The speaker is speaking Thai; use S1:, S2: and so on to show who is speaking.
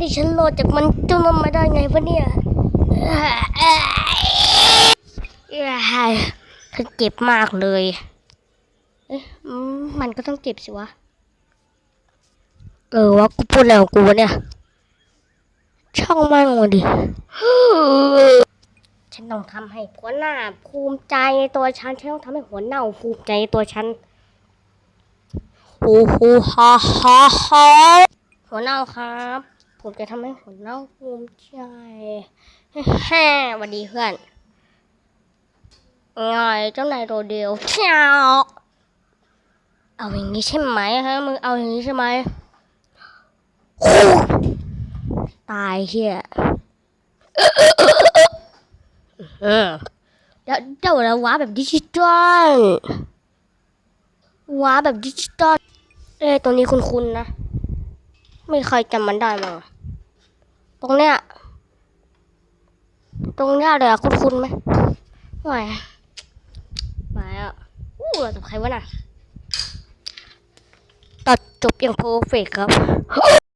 S1: ดิฉันรอดจากมันจนมันมาได้ไงวะเนี่ยฉันเจ็บมากเลยเอ๊ะมันก็ต้องเจ็บสิวะ เออวะกูพูดอะไรของกูเนี่ย ช่างมันมาดิ ฉันต้องทำให้หัวหน้า ภูมิใจในตัวฉัน ฉันต้องทำให้หัวหน้าภูมิใจในตัวฉันโอ้โหฮ่าฮ่าฮ่าหัวหน้าครับ ผมจะทำให้หัวหน้าภูมิใจแฮ่วัสดีเพื่อนไงเจ้านายโรเดลเช้าเอาอย่างนี้ใช่ไหมฮะมึงเอาอย่างนี้ใช่ไหมตายเฮียเออเดี๋ยวเดี๋ยวเราว้าแบบดิจิตอลว้าแบบดิจิตอลเอ้ตรงนี้คุ้นๆนะ ไม่เคยจำมันได้มั้ง ตรงเนี้ย ตรงเนี้ยเลยอะคุณคุณไหมไม่ไม่อะอู้เราจะใครวะน่ะตัดจบอย่างเพอร์เฟกครับ